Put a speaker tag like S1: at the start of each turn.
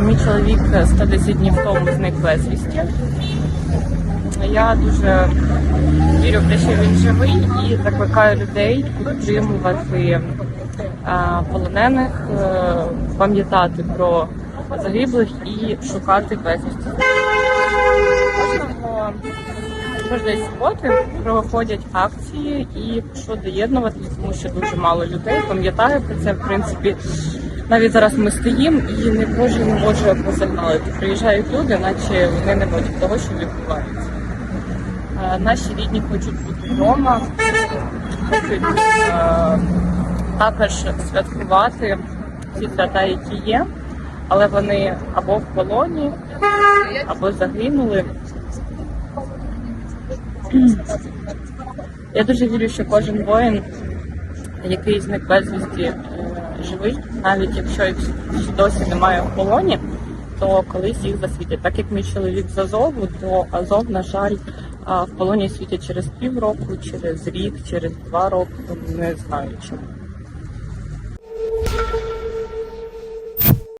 S1: Мій чоловік 110 днів тому зник безвісті. Я дуже вірю в те, що він живий і закликаю людей підтримувати полонених, е, пам'ятати про загиблих і шукати безвісті. Кожного кожної суботи проходять акції і прошу доєднуватися, тому що дуже мало людей пам'ятає про це. В принципі, навіть зараз ми стоїмо і не кожен може посигналити. Приїжджають люди, наче вони не бачать того, що відбувається. Е, Наші рідні хочуть бути вдома, хочуть е, також святкувати ці свята, які є, але вони або в полоні, або загинули. Я дуже вірю, що кожен воїн, який зник безвісті, е, живий, навіть якщо їх досі немає в полоні, то колись їх засвітять. Так як мій чоловік з Азову, то Азов, на жаль, в полоні світять через півроку, через рік, через два роки, не знаю чому.